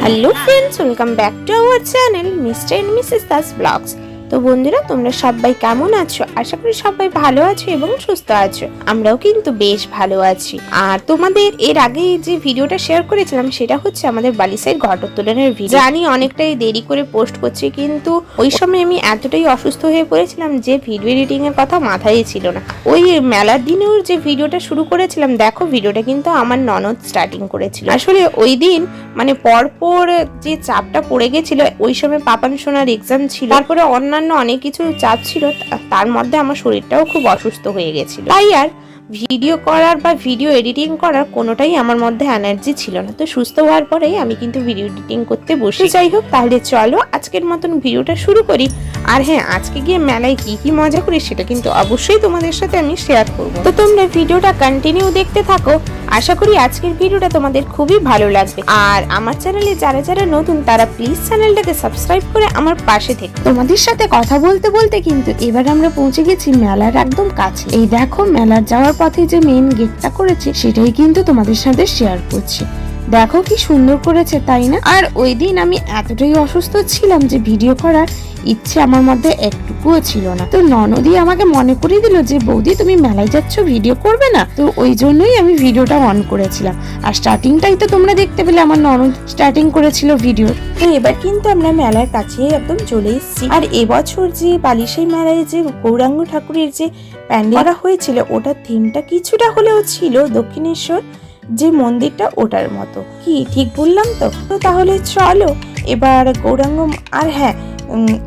Hello friends, welcome back to our channel Mr. and Mrs. Das Vlogs. তো বন্ধুরা তোমরা সবাই কেমন আছো আশা করি সবাই ভালো আছো এবং সুস্থ আছো আমরাও কিন্তু বেশ ভালো আছি আর তোমাদের এর আগে যে ভিডিওটা শেয়ার করেছিলাম সেটা হচ্ছে আমাদের বালিসের ঘটোত্তোলনের ভিডিও জানি অনেকটাই দেরি করে পোস্ট করছি কিন্তু ওই সময় আমি এতটাই অসুস্থ হয়ে পড়েছিলাম যে ভিডিও এডিটিং এর কথা মাথায় ছিল না ওই মেলার দিনেও যে ভিডিওটা শুরু করেছিলাম দেখো ভিডিওটা কিন্তু আমার ননদ স্টার্টিং করেছিল আসলে ওই দিন মানে পরপর যে চাপটা পড়ে গেছিল ওই সময় পাপান সোনার এক্সাম ছিল তারপরে অন্য অন্যান্য অনেক কিছু চাপ ছিল তার মধ্যে আমার শরীরটাও খুব অসুস্থ হয়ে গেছিল তাই আর ভিডিও করার বা ভিডিও এডিটিং করার কোনোটাই আমার মধ্যে এনার্জি ছিল না তো সুস্থ হওয়ার পরেই আমি কিন্তু ভিডিও এডিটিং করতে বসে যাই হোক তাহলে চলো আজকের মতন ভিডিওটা শুরু করি আর হ্যাঁ আজকে গিয়ে মেলায় কি কি মজা করি সেটা কিন্তু অবশ্যই তোমাদের সাথে আমি শেয়ার করব তো তোমরা ভিডিওটা কন্টিনিউ দেখতে থাকো আশা করি আজকের ভিডিওটা তোমাদের খুবই ভালো লাগবে আর আমার চ্যানেলে যারা যারা নতুন তারা প্লিজ চ্যানেলটাকে সাবস্ক্রাইব করে আমার পাশে থেকে তোমাদের সাথে কথা বলতে বলতে কিন্তু এবার আমরা পৌঁছে গেছি মেলার একদম কাছে এই দেখো মেলার যাওয়ার পথে যে মেন গেটটা করেছে সেটাই কিন্তু তোমাদের সাথে শেয়ার করছি দেখো কি সুন্দর করেছে তাই না আর ওই দিন আমি এতটাই অসুস্থ ছিলাম যে ভিডিও করার ইচ্ছে আমার মধ্যে একটুকুও ছিল না তো ননদি আমাকে মনে করিয়ে দিল যে বৌদি তুমি মেলায় যাচ্ছ ভিডিও করবে না তো ওই জন্যই আমি ভিডিওটা অন করেছিলাম আর স্টার্টিংটাই তো তোমরা দেখতে পেলে আমার ননদ স্টার্টিং করেছিল ভিডিও তো হ্যাঁ, এবার কিন্তু আমরা মেলার কাছে একদম চলে এসেছি আর এবছর যে বালিশাই মেলায় যে গৌরাঙ্গ ঠাকুরের যে প্যান্ডেলটা হয়েছিল ওটার থিমটা কিছুটা হলেও ছিল দক্ষিণেশ্বর যে মন্দিরটা ওটার মতো কি ঠিক বললাম তো তো তাহলে চলো এবার গৌরাঙ্গ আর হ্যাঁ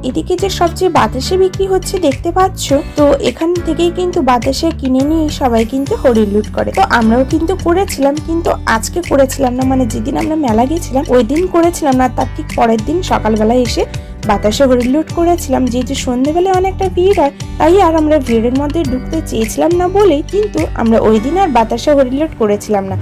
এদিকে যে সবচেয়ে বাতাসে বিক্রি হচ্ছে দেখতে পাচ্ছ তো এখান থেকেই কিন্তু বাতাসে কিনে নিয়ে সবাই কিন্তু হরির লুট করে তো আমরাও কিন্তু করেছিলাম কিন্তু আজকে করেছিলাম না মানে যেদিন আমরা মেলা গেছিলাম ওই দিন করেছিলাম না তার ঠিক পরের দিন সকালবেলা এসে বাতাসে হরির লুট করেছিলাম যেহেতু সন্ধেবেলায় অনেকটা ভিড় হয় তাই আর আমরা ভিড়ের মধ্যে ঢুকতে চেয়েছিলাম না বলেই কিন্তু আমরা ওই দিন আর বাতাসে হরির লুট করেছিলাম না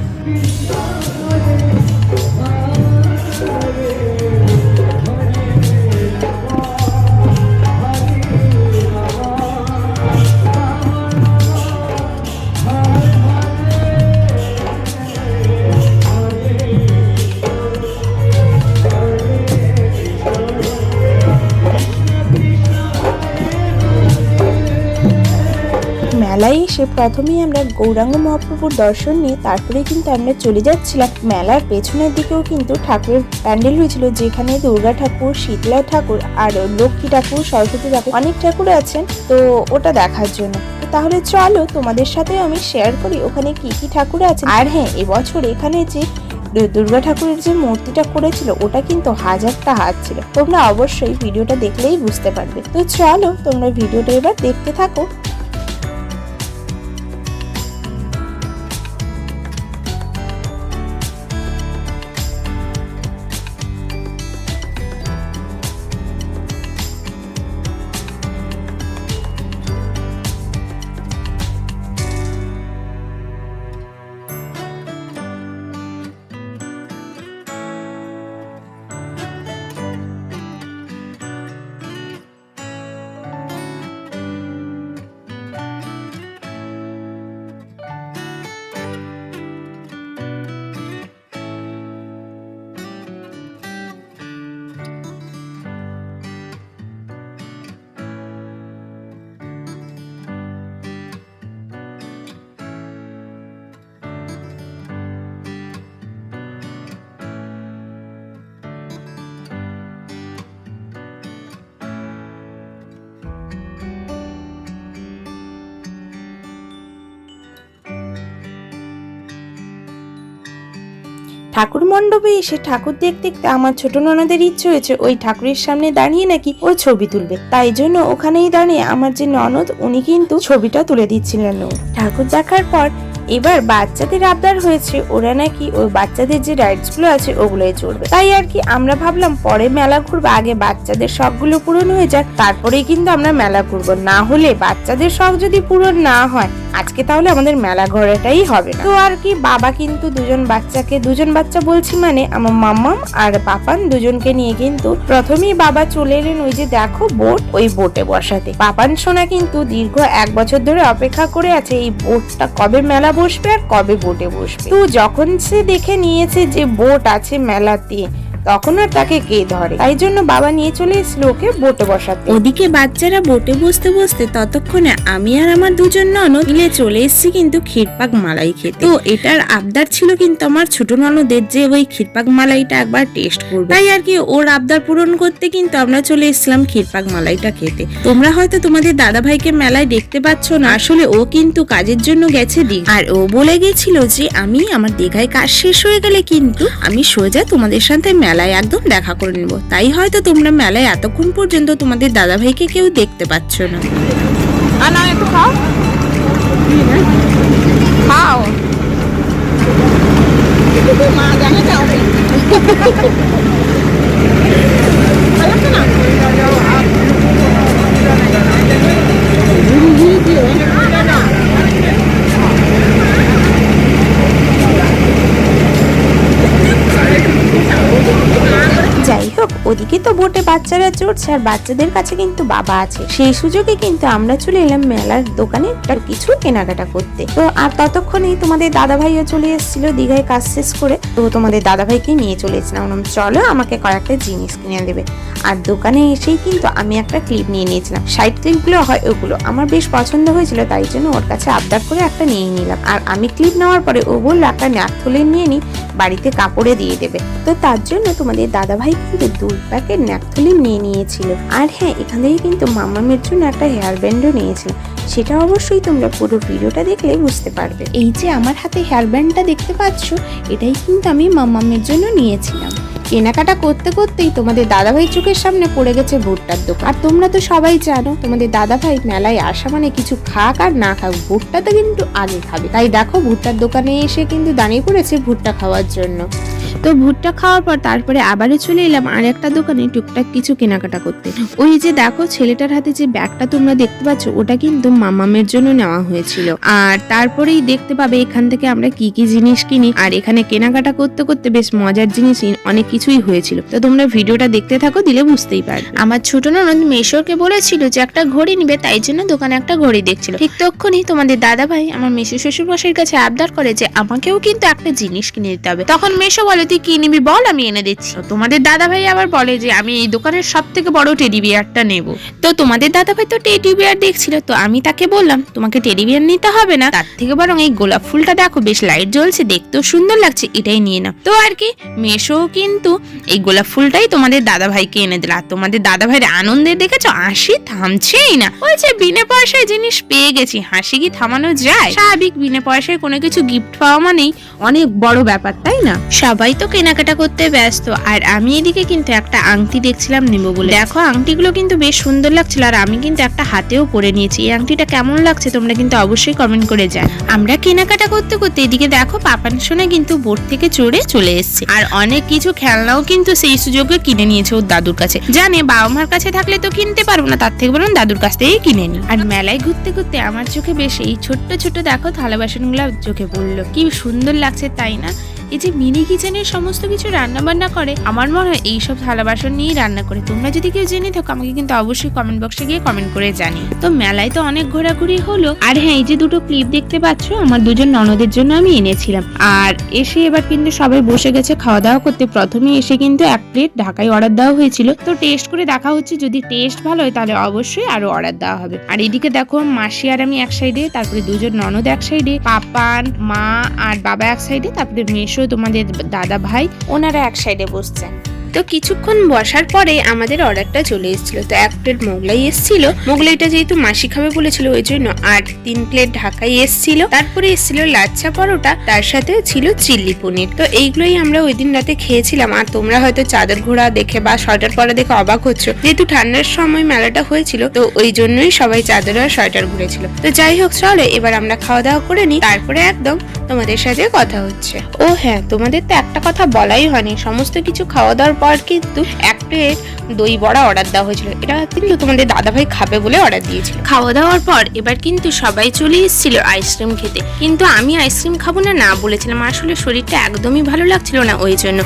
এসে প্রথমেই আমরা গৌরাঙ্গ মহাপ্রভুর দর্শন নিয়ে তারপরে কিন্তু আমরা চলে যাচ্ছিলাম মেলার পেছনের দিকেও কিন্তু ঠাকুরের প্যান্ডেল হয়েছিল যেখানে দুর্গা ঠাকুর শীতলা ঠাকুর আর লক্ষ্মী ঠাকুর সরস্বতী ঠাকুর অনেক ঠাকুর আছেন তো ওটা দেখার জন্য তাহলে চলো তোমাদের সাথে আমি শেয়ার করি ওখানে কি কি ঠাকুর আছে আর হ্যাঁ এবছর এখানে যে দুর্গা ঠাকুরের যে মূর্তিটা করেছিল ওটা কিন্তু হাজারটা হাত ছিল তোমরা অবশ্যই ভিডিওটা দেখলেই বুঝতে পারবে তো চলো তোমরা ভিডিওটা এবার দেখতে থাকো ঠাকুর মণ্ডপে এসে ঠাকুর দেখতে দেখতে আমার ছোট ননদের ইচ্ছে হয়েছে ওই ঠাকুরের সামনে দাঁড়িয়ে নাকি ও ছবি তুলবে তাই জন্য ওখানেই দাঁড়িয়ে আমার যে ননদ উনি কিন্তু ছবিটা তুলে দিচ্ছিলেন ঠাকুর দেখার পর এবার বাচ্চাদের আবদার হয়েছে ওরা নাকি ওই বাচ্চাদের যে রাইডসগুলো আছে ওগুলোই চড়বে তাই আর কি আমরা ভাবলাম পরে মেলা ঘুরবো আগে বাচ্চাদের শখগুলো পূরণ হয়ে যাক তারপরেই কিন্তু আমরা মেলা ঘুরবো না হলে বাচ্চাদের শখ যদি পূরণ না হয় আজকে তাহলে আমাদের মেলা ঘোরাটাই হবে তো আর কি বাবা কিন্তু দুজন বাচ্চাকে দুজন বাচ্চা বলছি মানে আমার মাম্মাম আর পাপান দুজনকে নিয়ে কিন্তু প্রথমেই বাবা চলে এলেন ওই যে দেখো বোট ওই বোটে বসাতে পাপান সোনা কিন্তু দীর্ঘ এক বছর ধরে অপেক্ষা করে আছে এই বোটটা কবে মেলা বসবে আর কবে বোটে বসবে তো যখন সে দেখে নিয়েছে যে বোট আছে মেলাতে তখন আর তাকে কে ধরে তাই জন্য বাবা নিয়ে চলে এসলো ওকে বোটে বসাতে ওদিকে বাচ্চারা বোটে বসতে বসতে ততক্ষণে আমি আর আমার দুজন ননদ মিলে চলে এসেছি কিন্তু ক্ষীরপাক মালাই খেতে তো এটার আবদার ছিল কিন্তু আমার ছোট ননদের যে ওই ক্ষীরপাক মালাইটা একবার টেস্ট করবে তাই আর কি ওর আবদার পূরণ করতে কিন্তু আমরা চলে এসেছিলাম ক্ষীরপাক মালাইটা খেতে তোমরা হয়তো তোমাদের দাদা ভাইকে মেলায় দেখতে পাচ্ছ না আসলে ও কিন্তু কাজের জন্য গেছে দিক আর ও বলে গেছিল যে আমি আমার দীঘায় কাজ শেষ হয়ে গেলে কিন্তু আমি সোজা তোমাদের সাথে মেলায় একদম দেখা করে নেব তাই হয়তো তোমরা মেলায় এতক্ষণ পর্যন্ত তোমাদের দাদাভাইকে কেউ দেখতে পাচ্ছ না খাও মা জানে buat বাচ্চারা চড়ছে আর বাচ্চাদের কাছে কিন্তু বাবা আছে সেই সুযোগে কিন্তু আমরা চলে এলাম মেলার দোকানে কিছু কেনাকাটা করতে তো আর ততক্ষণেই তোমাদের দাদাভাইও চলে এসেছিল দীঘায় কাজ শেষ করে তো তোমাদের দাদাভাইকে নিয়ে চলে এসেছিলাম চলো আমাকে কয়েকটা জিনিস কিনে দেবে আর দোকানে এসেই কিন্তু আমি একটা ক্লিপ নিয়ে নিয়েছিলাম সাইড ক্লিপগুলো হয় ওগুলো আমার বেশ পছন্দ হয়েছিল তাই জন্য ওর কাছে আবদার করে একটা নিয়ে নিলাম আর আমি ক্লিপ নেওয়ার পরে ও বললো একটা ন্যাকথলে নিয়ে নি বাড়িতে কাপড়ে দিয়ে দেবে তো তার জন্য তোমাদের দাদাভাই কিন্তু দু প্যাকেট ন্যাকথলে ক্লিপ নিয়ে নিয়েছিল আর হ্যাঁ এখান থেকে কিন্তু মামামের জন্য একটা হেয়ার ব্যান্ডও নিয়েছিল সেটা অবশ্যই তোমরা পুরো ভিডিওটা দেখলে বুঝতে পারবে এই যে আমার হাতে হেয়ার ব্যান্ডটা দেখতে পাচ্ছ এটাই কিন্তু আমি মামামের জন্য নিয়েছিলাম কেনাকাটা করতে করতেই তোমাদের দাদাভাই চোখের সামনে পড়ে গেছে ভুট্টার দোকান আর তোমরা তো সবাই জানো তোমাদের দাদাভাই মেলায় আসা মানে কিছু খাক আর না খাক ভুট্টা তো কিন্তু আগে খাবে তাই দেখো ভুট্টার দোকানে এসে কিন্তু দাঁড়িয়ে পড়েছে ভুট্টা খাওয়ার জন্য তো ভুট্টা খাওয়ার পর তারপরে আবারও চলে এলাম আর একটা দোকানে টুকটাক কিছু কেনাকাটা করতে ওই যে দেখো ছেলেটার হাতে যে ব্যাগটা তোমরা দেখতে পাচ্ছ ওটা কিন্তু মামামের জন্য নেওয়া হয়েছিল আর তারপরেই দেখতে পাবে এখান থেকে আমরা কি কি জিনিস কিনি আর এখানে কেনাকাটা করতে করতে বেশ মজার জিনিস অনেক কিছুই হয়েছিল তো তোমরা ভিডিওটা দেখতে থাকো দিলে বুঝতেই পারবে আমার ছোট ননদ মেশোরকে বলেছিল যে একটা ঘড়ি নিবে তাই জন্য দোকানে একটা ঘড়ি দেখছিল ঠিক তখনই তোমাদের দাদা ভাই আমার মেশো শ্বশুর মশাইয়ের কাছে আবদার করে যে আমাকেও কিন্তু একটা জিনিস কিনে দিতে হবে তখন মেশো বলে তুই কি নিবি বল আমি এনে দিচ্ছি তোমাদের দাদা ভাই আবার বলে যে আমি এই দোকানের সব থেকে বড় টেডি বিয়ারটা নেব তো তোমাদের দাদা ভাই তো টেডি বিয়ার দেখছিল তো আমি তাকে বললাম তোমাকে টেলিভিশন নিতে হবে না তার থেকে বরং এই গোলাপ ফুলটা দেখো বেশ লাইট জ্বলছে দেখতেও সুন্দর লাগছে এটাই নিয়ে না তো আর কি মেশো কিন্তু এই গোলাপ ফুলটাই তোমাদের দাদা ভাইকে এনে দিল আর তোমাদের দাদা ভাইয়ের আনন্দে দেখেছো হাসি থামছেই না বলছে বিনা পয়সায় জিনিস পেয়ে গেছি হাসি কি থামানো যায় স্বাভাবিক বিনা পয়সায় কোনো কিছু গিফট পাওয়া মানেই অনেক বড় ব্যাপার তাই না সবাই তো কেনাকাটা করতে ব্যস্ত আর আমি এদিকে কিন্তু একটা আংটি দেখছিলাম নেবো বলে দেখো আংটিগুলো কিন্তু বেশ সুন্দর লাগছিল আর আমি কিন্তু একটা হাতেও পরে নিয়েছি এই আংটি কুর্তিটা কেমন লাগছে তোমরা কিন্তু অবশ্যই কমেন্ট করে যান আমরা কেনাকাটা করতে করতে এদিকে দেখো পাপান সোনা কিন্তু বোর্ড থেকে চড়ে চলে এসছে আর অনেক কিছু খেলনাও কিন্তু সেই সুযোগে কিনে নিয়েছে ওর দাদুর কাছে জানে বাবা মার কাছে থাকলে তো কিনতে পারবো না তার থেকে বরং দাদুর কাছ থেকেই কিনে নি আর মেলায় ঘুরতে ঘুরতে আমার চোখে বেশ এই ছোট্ট ছোট্ট দেখো থালা বাসনগুলো চোখে পড়লো কি সুন্দর লাগছে তাই না এই যে মিনি কিচেনের সমস্ত কিছু রান্না বান্না করে আমার মনে হয় এইসব থালা বাসন নিয়েই রান্না করে তোমরা যদি কেউ জেনে থাকো আমাকে কিন্তু অবশ্যই কমেন্ট বক্সে গিয়ে কমেন্ট করে জানি তো মেলায় তো অনেক ঘোরাঘুরি হলো আর হ্যাঁ এই যে দুটো ক্লিপ দেখতে পাচ্ছ আমার দুজন ননদের জন্য আমি এনেছিলাম আর এসে এবার কিন্তু সবাই বসে গেছে খাওয়া দাওয়া করতে প্রথমে এসে কিন্তু এক প্লেট ঢাকায় অর্ডার দেওয়া হয়েছিল তো টেস্ট করে দেখা হচ্ছে যদি টেস্ট ভালো হয় তাহলে অবশ্যই আরো অর্ডার দেওয়া হবে আর এদিকে দেখো মাসি আর আমি এক সাইডে তারপরে দুজন ননদ এক সাইডে পাপান মা আর বাবা এক সাইডে তারপরে মেশো তোমাদের দাদা ভাই ওনারা এক সাইডে বসছেন তো কিছুক্ষণ বসার পরে আমাদের অর্ডারটা চলে এসেছিল তো এক প্লেট মোগলাই এসেছিল মোগলাইটা যেহেতু মাসি খাবে বলেছিল ওই জন্য আট তিন প্লেট ঢাকাই এসেছিল তারপরে এসেছিল লাচ্ছা পরোটা তার সাথে ছিল চিল্লি পনির তো এইগুলোই আমরা ওই দিন রাতে খেয়েছিলাম আর তোমরা হয়তো চাদর ঘোড়া দেখে বা সোয়েটার পরা দেখে অবাক হচ্ছ যেহেতু ঠান্ডার সময় মেলাটা হয়েছিল তো ওই জন্যই সবাই চাদর আর সোয়েটার ঘুরেছিল তো যাই হোক চলো এবার আমরা খাওয়া দাওয়া করে নিই তারপরে একদম তোমাদের সাথে কথা হচ্ছে ও হ্যাঁ তোমাদের তো একটা কথা বলাই হয়নি সমস্ত কিছু খাওয়া দাওয়ার পর কিন্তু এক প্লেট দই বড়া অর্ডার দেওয়া হয়েছিল এটা কিন্তু তোমাদের দাদাভাই খাবে বলে অর্ডার দিয়েছিল খাওয়া দাওয়ার পর এবার কিন্তু সবাই চলে এসেছিল আইসক্রিম খেতে কিন্তু আমি আইসক্রিম খাবো না না বলেছিলাম আসলে শরীরটা একদমই ভালো লাগছিল না ওই জন্য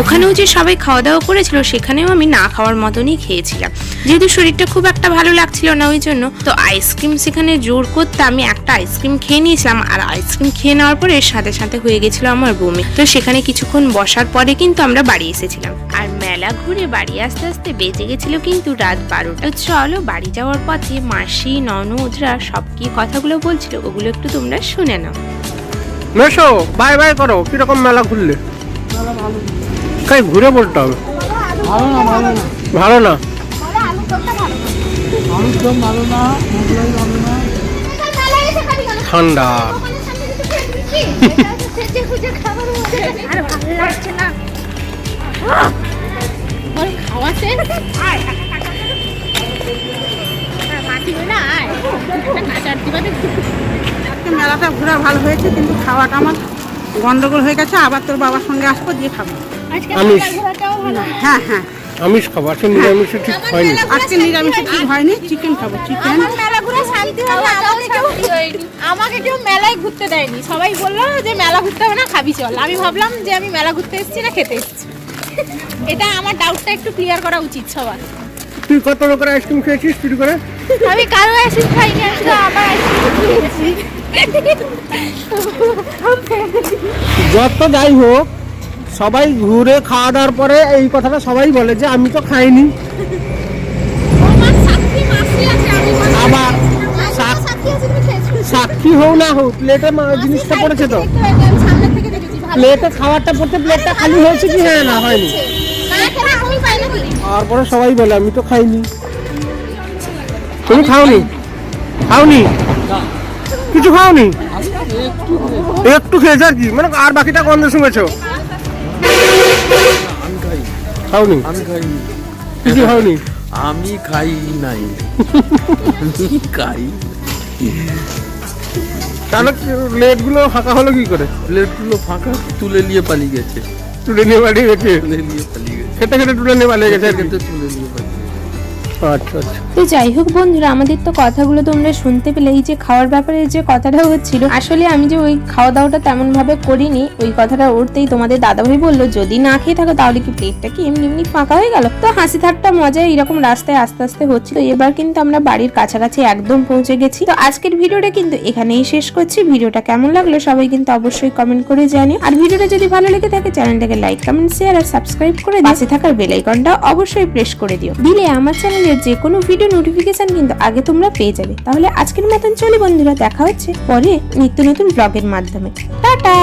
ওখানেও যে সবাই খাওয়া দাওয়া করেছিল সেখানেও আমি না খাওয়ার মতনই খেয়েছিলাম যেহেতু শরীরটা খুব একটা ভালো লাগছিল না ওই জন্য তো আইসক্রিম সেখানে জোর করতে আমি একটা আইসক্রিম খেয়ে নিয়েছিলাম আর আইসক্রিম খেয়ে নেওয়ার পরে সাথে সাথে হয়ে গেছিল আমার বমি তো সেখানে কিছুক্ষণ বসার পরে কিন্তু আমরা বাড়ি এসেছিলাম মেলা ঘুরে বাড়ি আস্তে আস্তে বেঁচে গেছিল কিন্তু রাত বারোটা চলো বাড়ি যাওয়ার পথে মাসি ননদরা সব কি কথাগুলো বলছিল ওগুলো একটু তোমরা শুনে নাও মেশো বাই বাই করো কিরকম মেলা ঘুরলে তাই ঘুরে বলতে হবে ভালো না ঠান্ডা আর ভালো লাগছে না আছে হ্যাঁ, মেলাটা ঘোরা ভালো হয়েছে কিন্তু খাওয়াটা আমার গন্ডগোল হয়ে গেছে আবার তোর বাবার সঙ্গে আসবো দিয়ে খাবো হ্যাঁ হ্যাঁ ঠিক হয়নি মেলা ঘুরে শান্তি হবে আমাকে কেউ আমাকে কেউ মেলায় ঘুরতে দেয়নি সবাই বললো যে মেলা ঘুরতে হবে না খাবি চল আমি ভাবলাম যে আমি মেলা ঘুরতে এসেছি না খেতে এসেছি এটা আমার ডাউটটা একটু ক্লিয়ার করা উচিত সবার তুই কত লোকের আইসক্রিম খেয়েছিস চুরি করে আমি কারো আইসক্রিম খাইনি আমি তো আমার আইসক্রিম খেয়েছি যত যাই হোক সবাই ঘুরে খাওয়া দাওয়ার পরে এই কথাটা সবাই বলে যে আমি তো খাইনি আবার সাক্ষী হোক না হোক প্লেটে জিনিসটা পড়েছে তো প্লেটে খাবারটা পড়তে প্লেটটা খালি হয়েছে কি হ্যাঁ না হয়নি তারপরে সবাই বলে আমি তো খাইনি তুমি খাওনি খাওনি কিছু খাওনি একটু খেয়েছে আর কি মানে আর বাকিটা গন্ধ শুনেছ খাওনি কিছু খাওনি আমি খাই নাই খাই তাহলে লেটগুলো ফাঁকা হলো কি করে প্লেটগুলো ফাঁকা তুলে নিয়ে পালিয়ে গেছে তুলে নিয়ে পালিয়ে গেছে তুলে নিয়ে পালিয়ে গেছে খেতে খেটে তুলে নিয়ে পালিয়ে গেছে খেতে তুলে নিয়ে পালিয়ে গেছে আচ্ছা, আচ্ছা তো যাই হোক বন্ধুরা আমাদের তো কথাগুলো তোমরা শুনতে পেলে এই যে খাওয়ার ব্যাপারে যে কথাটা হচ্ছিল আসলে আমি যে ওই খাওয়া দাওয়াটা তেমন ভাবে করিনি ওই কথাটা উঠতেই তোমাদের দাদা ভাই বললো যদি না খেয়ে থাকো তাহলে কি প্লেটটা কি এমনি এমনি ফাঁকা হয়ে গেল তো হাসি ঠাট্টা মজা এরকম রাস্তায় আস্তে আস্তে হচ্ছিল এবার কিন্তু আমরা বাড়ির কাছাকাছি একদম পৌঁছে গেছি তো আজকের ভিডিওটা কিন্তু এখানেই শেষ করছি ভিডিওটা কেমন লাগলো সবাই কিন্তু অবশ্যই কমেন্ট করে জানিও আর ভিডিওটা যদি ভালো লেগে থাকে চ্যানেলটাকে লাইক কমেন্ট শেয়ার আর সাবস্ক্রাইব করে পাশে থাকার বেল অবশ্যই প্রেস করে দিও দিলে আমার চ্যানেল ভিডিও যে কোনো ভিডিও নোটিফিকেশন কিন্তু আগে তোমরা পেয়ে যাবে তাহলে আজকের মতন চলি বন্ধুরা দেখা হচ্ছে পরে নিত্য নতুন ব্লগের মাধ্যমে টাটা